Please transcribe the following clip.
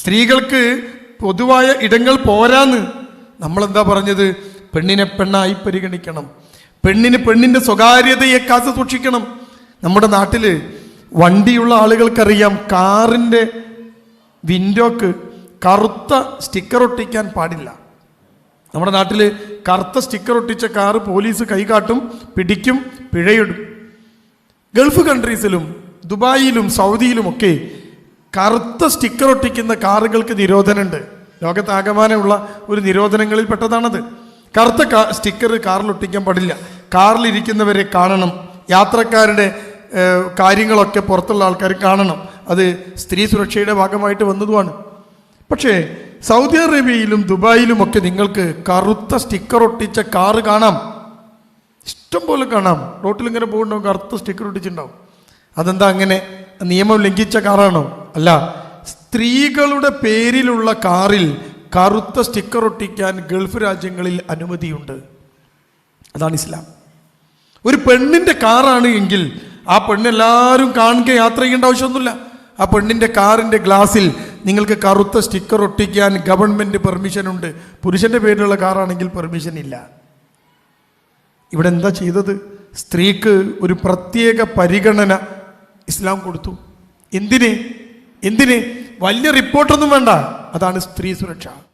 സ്ത്രീകൾക്ക് പൊതുവായ ഇടങ്ങൾ പോരാന്ന് നമ്മളെന്താ പറഞ്ഞത്? പെണ്ണിനെ പെണ്ണായി പരിഗണിക്കണം. പെണ്ണിന് പെണ്ണിന്റെ സ്വകാര്യതയെ കാത്തു സൂക്ഷിക്കണം. നമ്മുടെ നാട്ടിൽ വണ്ടിയുള്ള ആളുകൾക്കറിയാം കാറിന്റെ വിൻഡോക്ക് കറുത്ത സ്റ്റിക്കർ ഒട്ടിക്കാൻ പാടില്ല. നമ്മുടെ നാട്ടിൽ കറുത്ത സ്റ്റിക്കർ ഒട്ടിച്ച കാറ് പോലീസ് കൈകാട്ടും പിടിക്കും പിഴയിടും. ഗൾഫ് കൺട്രീസിലും ദുബായിലും സൗദിയിലുമൊക്കെ കറുത്ത സ്റ്റിക്കർ ഒട്ടിക്കുന്ന കാറുകൾക്ക് നിരോധനമുണ്ട്. ലോകത്താകമാനമുള്ള ഒരു നിരോധനങ്ങളിൽ പെട്ടതാണത്. കറുത്ത സ്റ്റിക്കർ കാറിൽ ഒട്ടിക്കാൻ പാടില്ല. കാറിലിരിക്കുന്നവരെ കാണണം. യാത്രക്കാരുടെ കാര്യങ്ങളൊക്കെ പുറത്തുള്ള ആൾക്കാർ കാണണം. അത് സ്ത്രീ സുരക്ഷയുടെ ഭാഗമായിട്ട് വന്നതുമാണ്. പക്ഷേ സൗദി അറേബ്യയിലും ദുബായിലുമൊക്കെ നിങ്ങൾക്ക് കറുത്ത സ്റ്റിക്കർ ഒട്ടിച്ച കാറ് കാണാം. ഇഷ്ടം പോലെ കാണാം. റോട്ടിൽ ഇങ്ങനെ പോകുന്നുണ്ടാവും കറുത്ത സ്റ്റിക്കർ ഒട്ടിച്ചിട്ടുണ്ടാവും. അതെന്താ അങ്ങനെ നിയമം ലംഘിച്ച കാറാണോ? അല്ല സ്ത്രീകളുടെ പേരിലുള്ള കാറിൽ കറുത്ത സ്റ്റിക്കർ ഒട്ടിക്കാൻ ഗൾഫ് രാജ്യങ്ങളിൽ അനുമതിയുണ്ട്. അതാണ് ഇസ്ലാം. ഒരു പെണ്ണിന്റെ കാറാണ് എങ്കിൽ ആ പെണ്ണെല്ലാവരും കാണുക യാത്ര ചെയ്യേണ്ട ആവശ്യമൊന്നുമില്ല. ആ പെണ്ണിന്റെ കാറിന്റെ ഗ്ലാസിൽ നിങ്ങൾക്ക് കറുത്ത സ്റ്റിക്കർ ഒട്ടിക്കാൻ ഗവൺമെന്റ് പെർമിഷൻ ഉണ്ട്. പുരുഷന്റെ പേരിലുള്ള കാറാണെങ്കിൽ പെർമിഷൻ ഇല്ല. ഇവിടെ എന്താ ചെയ്തത്? സ്ത്രീക്ക് ഒരു പ്രത്യേക പരിഗണന ഇസ്ലാം കൊടുത്തു. എന്തിന്? എന്തിന്? വലിയ റിപ്പോർട്ടൊന്നും വേണ്ട. അതാണ് സ്ത്രീ സുരക്ഷ.